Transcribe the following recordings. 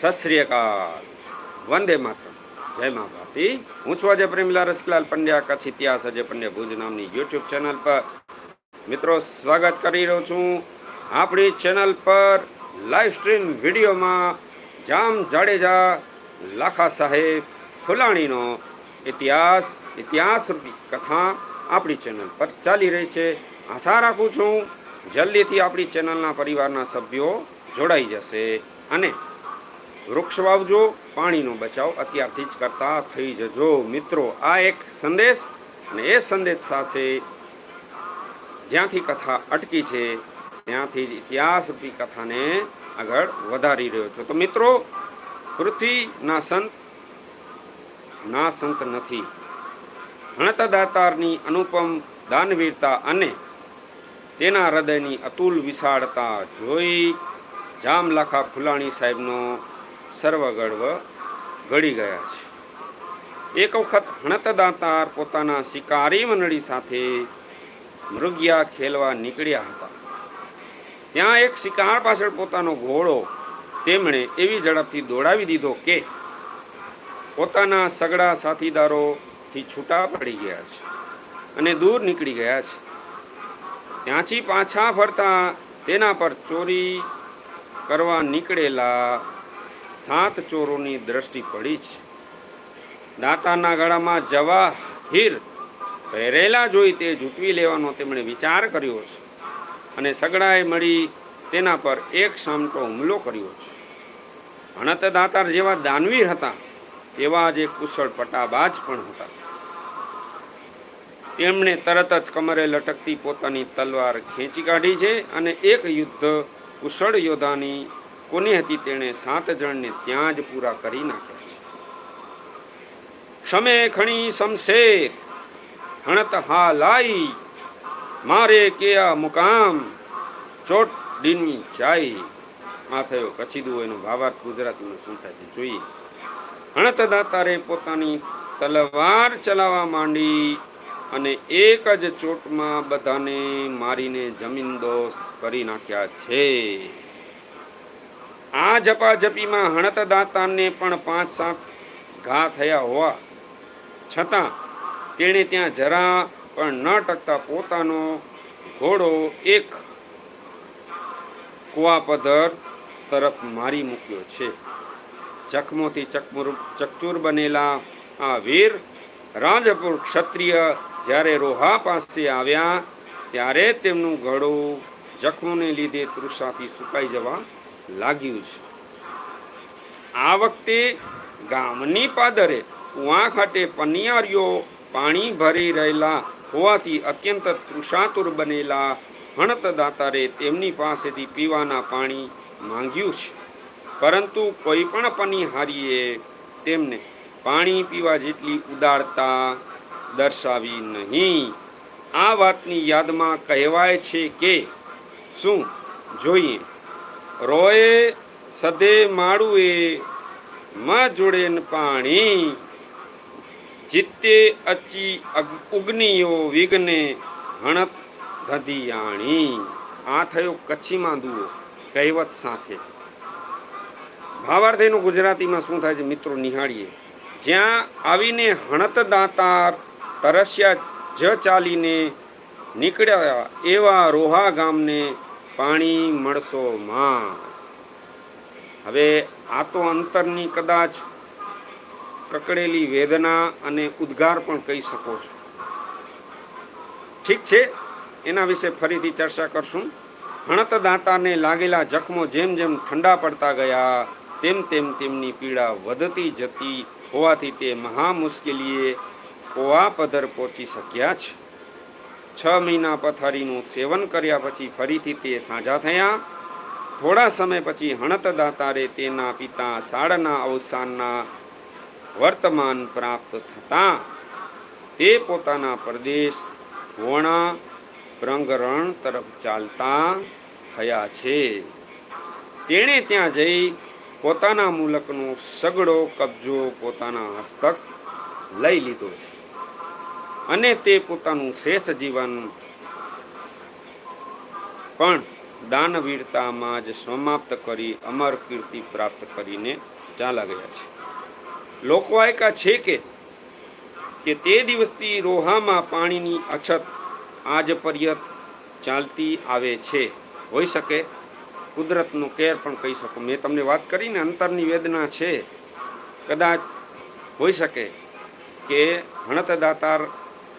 સત અકાલ. વંદે માતરમ. જય મા ભારતી. હું છું અજય પ્રેમલા રસકલાલ પંડ્યા, કચ્છ ઇતિહાસ અજય પંડ્યા ભુજ નામની યુટ્યુબ ચેનલ પર. મિત્રો, સ્વાગત કરી રહ્યો છું આપણી ચેનલ પર લાઈવ સ્ટ્રીમ વિડીયોમાં જામ જાડેજા લાખા સાહેબ ફુલાણીનો ઇતિહાસ ઇતિહાસ રૂપી કથા આપણી ચેનલ પર ચાલી રહી છે. આશા રાખું છું જલ્દીથી આપણી ચેનલના પરિવારના સભ્યો જોડાઈ જશે અને વૃક્ષ વાવજો, પાણીનો બચાવ અત્યારથી જ કરતા થઈ જજો. મિત્રો, આ એક સંદેશ અને એ સંદેશ સાથે જ્યાંથી કથા અટકી છે, ત્યાંથી જ ઇતિહાસ રૂપી કથાને આગળ વધારી રહ્યો છો. તો મિત્રો, પૃથ્વીના સંત, ના સંત નથી. હણતદાતારની અનુપમ દાનવીરતા અને તેના હૃદયની અતુલ વિશાળતા જોઈ જામલાખા ફુલાણી સાહેબનો સર્વગર્વ ગળી ગયા છે. એક વખત હણતદાતાર પોતાના શિકારી મંડળી સાથે મૃગિયા ખેલવા નીકળ્યા હતા. ત્યાં એક શિકાર પાછળ પોતાનો ઘોડો તેમણે એવી ઝડપથી દોડાવી દીધો કે પોતાના સગડા સાથીદારોથી છૂટા પડી ગયા છે અને દૂર નીકળી ગયા છે. ત્યાંથી પાછા ફરતા તેના પર ચોરી કરવા નીકળેલા સાત ચોરોની દ્રષ્ટિ પડી છે. દાતાના ગળામાં જવાહીર પહેરેલા જોઈ તે જૂટવી લેવાનો તેમણે વિચાર કર્યો છે અને સગડાએ મળી તેના પર એક સામટો હુમલો કર્યો છે. હણત દાતાર જેવા દાનવીર હતા તેવા જ એક કુશળ પટાબાજ પણ હતા. તેમણે તરત જ કમરે લટકતી પોતાની તલવાર ખેંચી કાઢી છે અને એક યુદ્ધ કુશળ યોદ્ધાની કોની હતી તેણે સાત જણને ત્યાં જ પૂરા કરી નાખ્યા છે? શમે ખણી શમશેર, હણત હા લાઈ, મારે કે આ મુકામ ચોટ દિનની ચાઈ. આ થયો કચ્છી એનો ભાવાર્થ ગુજરાતીમાં શું થાય જોઈએ. હણત દાતારે પોતાની તલવાર ચલાવવા માંડી અને એક જ ચોટમાં બધાને મારીને જમીનદોસ કરી નાખ્યા છે. આ જપાજપીમાં હણત દાતાને પણ પાંચ સાત ઘા થયા હોવા છતાં તેણે ત્યાં જરા પણ ન ટકતા પોતાનો ઘોડો એક કુવાપધર તરફ મારી મૂક્યો છે. જખમોથી ચકમુર ચકચૂર બનેલા આ વીર રાજપુર ક્ષત્રિય જ્યારે રોહા પાસે આવ્યા ત્યારે તેમનું ગળું જખમોને લીધે તૃષાથી સુકાઈ જવા લાગ્યું છે. આ વખતે ગામની પાદરે કુવા ખાતે પનિયારીઓ પાણી ભરી રહેલા હોવાથી અત્યંત તૃષાતુર બનેલા હણતદાતારે તેમની પાસેથી પીવાના પાણી માંગ્યું છે. પરંતુ કોઈ પણ પનિહારીએ તેમને પાણી પીવા જેટલી ઉદારતા દર્શાવી નહીં. આ વાતની યાદમાં કહેવાય છે કે, શું જોઈએ? રોએ સદે માળુએ માં જોડે પાણી, જીતે અચી ઉગનીઓ વિઘ્ને હણત ધધિયાણી. આ થયો કચ્છી માંદુઓ કહેવત સાથે. ભાવાર્થ એનું ગુજરાતીમાં શું થાય છે મિત્રો નિહાળીએ. જ્યાં આવીને હણત દાતાર તરસ્યા જ ચાલીને નીકળ્યા એવા રોહા ગામને પાણી મળશો માં. હવે આ તો અંતરની કદાચ કકડેલી વેદના અને ઉદ્ગાર પણ કહી શકો છો. ઠીક છે, એના વિશે ફરીથી ચર્ચા કરશું. હણત દાતાને લાગેલા જખમો જેમ જેમ ઠંડા પડતા ગયા, તેમ તેમ તેમની પીડા વધતી જતી હોવાથી તે મહા મુશ્કેલીએ કોવા પધર પહોંચી શક્યા છે. છ મહિના પથારીનું સેવન કર્યા પછી ફરીથી તે સાજા થયા. થોડા સમય પછી હણત દાતારે તેના પિતા સાળના અવસાનના વર્તમાન પ્રાપ્ત થતાં. તે પોતાના પ્રદેશ વોણા પ્રંગરણ તરફ ચાલતા થયા છે. તેણે ત્યાં જઈ પોતાના મુલકનો સગડો કબજો પોતાના હસ્તક લઈ લીધો છે. અને તે પોતાનું શેષ જીવન પણ દાનવીરતામાં જ સમાપ્ત કરી અમર કીર્તિ પ્રાપ્ત કરીને ચાલા ગયા છે. લોકવાયકા છે કે કે તે દિવસથી રોહામાં પાણીની અછત આજ પર્યત ચાલતી આવે છે. હોઈ શકે? કુદરતનો કેર પણ કહી શકું. મેં તમને વાત કરીને અંતરની વેદના છે. કદાચ હોઈ શકે કે હણત દાતાર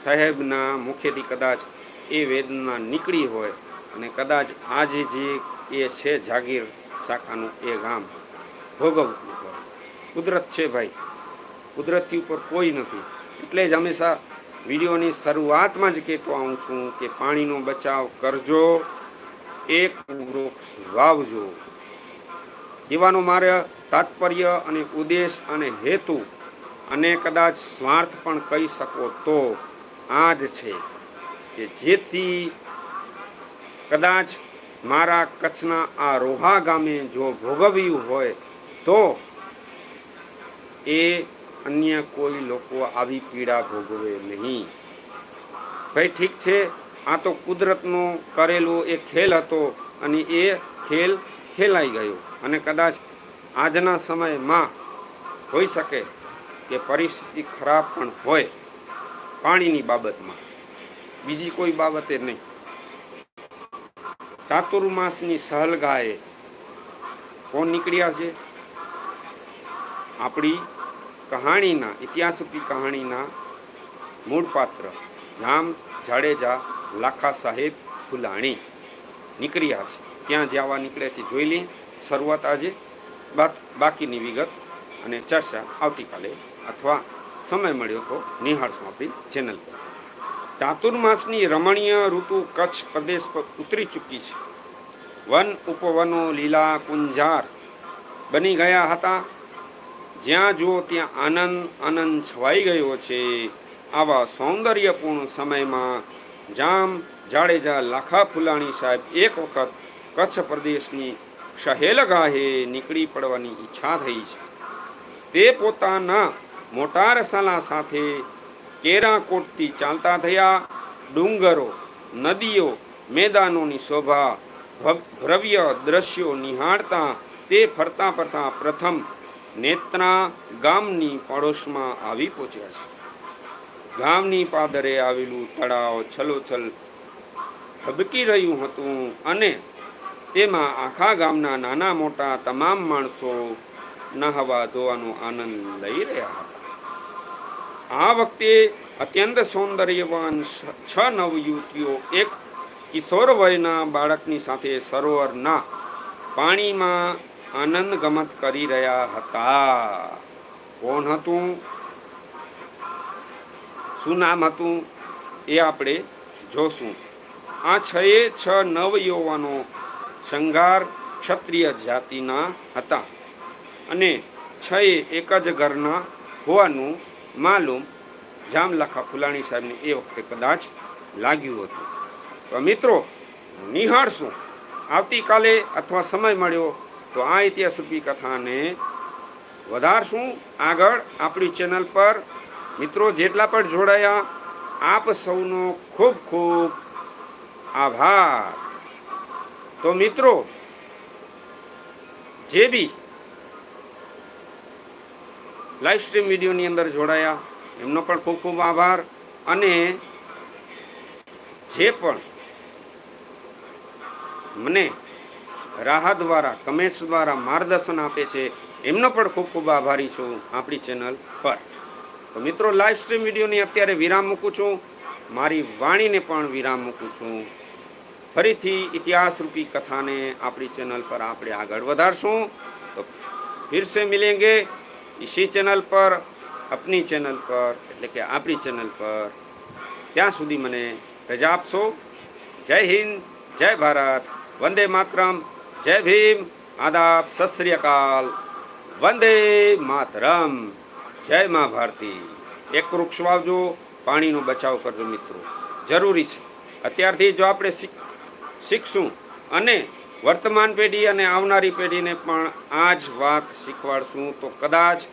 સાહેબના મુખેથી કદાચ એ વેદના નીકળી હોય અને કદાચ આજે જે એ છે જાગીર શાખાનું એ ગામ ભોગવતું હોય. કુદરત છે ભાઈ. કુદરતથી ઉપર કોઈ નથી. એટલે જ હંમેશા વિડીયોની શરૂઆતમાં જ કહેતો આવું છું કે પાણીનો બચાવ કરજો, એક વૃક્ષ વાવજો. કહેવાનો મારે તાત્પર્ય અને ઉદ્દેશ અને હેતુ અને કદાચ સ્વાર્થ પણ કહી શકો તો આ જ છે કે જેથી કદાચ મારા કચ્છના આ રોહા ગામે જો ભોગવ્યું હોય તો એ અન્ય કોઈ લોકો આવી પીડા ભોગવે નહીં. ભાઈ ઠીક છે, આ તો કુદરતનો કરેલો એ ખેલ હતો અને એ ખેલ ખેલાઈ ગયો અને કદાચ આજના સમયમાં હોઈ શકે કે પરિસ્થિતિ ખરાબ પણ હોય. પાણીની બાબતમાં. બીજી કોઈ બાબતે નહીં. ચાતુર્માસની સહલગાએ કોણ નીકળ્યા છે? આપણી કહાણીના ઇતિહાસરૂપી કહાણીના મૂળ પાત્ર રામ જાડેજા લાખા સાહેબ ફુલાણી નીકળ્યા છે. ત્યાં જવા નીકળ્યા છે જોઈ લઈએ. શરૂઆત આજે બાકીની વિગત અને ચર્ચા આવતીકાલે અથવા સમય મળ્યો તો નિહાળશું આપણી ચેનલ પર. ચાતુર્માસની રમણીય ઋતુ કચ્છ પ્રદેશ પર ઉતરી ચૂકી છે. વન ઉપવનો લીલા કુંજાર બની ગયા હતા. જ્યાં જુઓ ત્યાં આનંદ આનંદ છવાઈ ગયો છે. આવા સૌંદર્યપૂર્ણ સમયમાં જામ જાડેજા લાખા ફુલાણી સાહેબ એક વખત કચ્છ પ્રદેશની સહેલગાહે નીકળી પડવાની ઈચ્છા થઈ છે. તે પોતાના મોટા રસાલા સાથે કેરાકોટથી ચાલતા થયા. ડુંગરો, નદીઓ, મેદાનોની શોભા ભવ્ય દ્રશ્યો નિહાળતા તે ફરતા ફરતા પ્રથમ નેત્રા ગામની પડોશમાં આવી પહોંચ્યા છે. ગામની પાદરે આવેલું તળાવ છલોછલ ધબકી રહ્યું હતું અને તેમાં આખા ગામના નાના મોટા તમામ માણસો નહાવા ધોવાનો આનંદ લઈ રહ્યા હતા. આ વખતે અત્યંત સૌંદર્યવાન છ- નવયુવતીઓ, એક કિશોર વયના બાળકની સાથે સરોવરના પાણીમાં આનંદ ગમત કરી રહ્યા હતા. કોણ હતું? શું નામ હતું? એ આપણે જોશું. આ છએ છ નવયુવાનો શંગાર ક્ષત્રિય જાતિના હતા અને છએ એક જ ઘરના હોવાનું માલુમ જામલખા ફુલાણી સાહેબને એ વખતે કદાચ લાગ્યું હતું. તો મિત્રો નિહાળશું આવતીકાલે અથવા સમય મળ્યો તો આ ઇતિહાસ રૂપી કથાને વધારશું. આગળ આપણી ચેનલ પર મિત્રો જેટલા પણ જોડાયા, આપ સૌનો ખૂબ ખૂબ આભાર. તો મિત્રો, જે બી લાઈવ સ્ટ્રીમ વિડીયોની અંદર જોડાયા. એમનો પણ ખૂબ ખૂબ આભાર. અને જે પણ મને રાહ દ્વારા, કમેન્ટ્સ દ્વારા માર્ગદર્શન આપે છે, એમનો પણ ખૂબ ખૂબ આભારી છું આપણી ચેનલ પર. તો મિત્રો, લાઈવ સ્ટ્રીમ વિડીયોની અત્યારે વિરામ મૂકું છું. મારી વાણીને પણ વિરામ મૂકું છું. ફરીથી ઇતિહાસરૂપી કથાને આપણી ચેનલ પર આપણે આગળ વધારશું. તો ફિરસે મિલેંગે. ઈશી ચેનલ પર આપની ચેનલ પર એટલે કે આપણી ચેનલ પર, ત્યાં સુધી મને રજા આપશો. જય હિન્દ, જય ભારત, વંદે માતરમ, જય ભીમ, આદાબ, સત શ્રી અકાલ, વંદે માતરમ. જય મા ભારતી. એક વૃક્ષ વાવજો, પાણીનો બચાવ કરજો મિત્રો. જરૂરી છે. અત્યારથી જો આપણે શીખ, શીખશું અને વર્તમાન પેઢી અને આવનારી પેઢીને પણ આ જ વાત શીખવાડશું તો કદાચ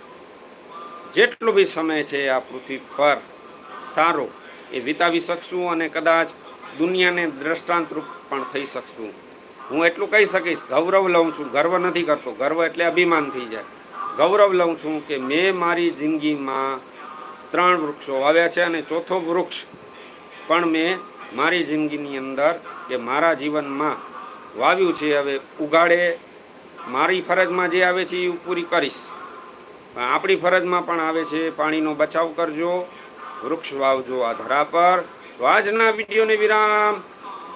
જેટલો બી સમય છે આ પૃથ્વી પર સારો એ વિતાવી શકશું અને કદાચ દુનિયાને દ્રષ્ટાંતરૂપ પણ થઈ શકશું. હું એટલું કહી શકીશ, ગૌરવ લઉં છું. ગર્વ નથી કરતો. ગર્વ એટલે અભિમાન થઈ જાય. ગૌરવ લઉં છું કે મેં મારી જિંદગીમાં ત્રણ વૃક્ષો વાવ્યા છે અને ચોથો વૃક્ષ પણ મેં મારી જિંદગીની અંદર કે મારા જીવનમાં વાવ્યું છે, હવે ઉગાડે. મારી ફરજમાં જે આવે છે, એ પૂરી કરીશ. પણ આપણી ફરજમાં પણ આવે છે, પાણીનો બચાવ કરજો. વૃક્ષ વાવજો આ ધરા પર. તો આજના વિડીયોને વિરામ.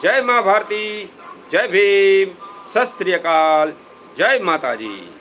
જય મા ભારતી, જય ભીમ. સત શ્રી અકાલ. જય માતાજી.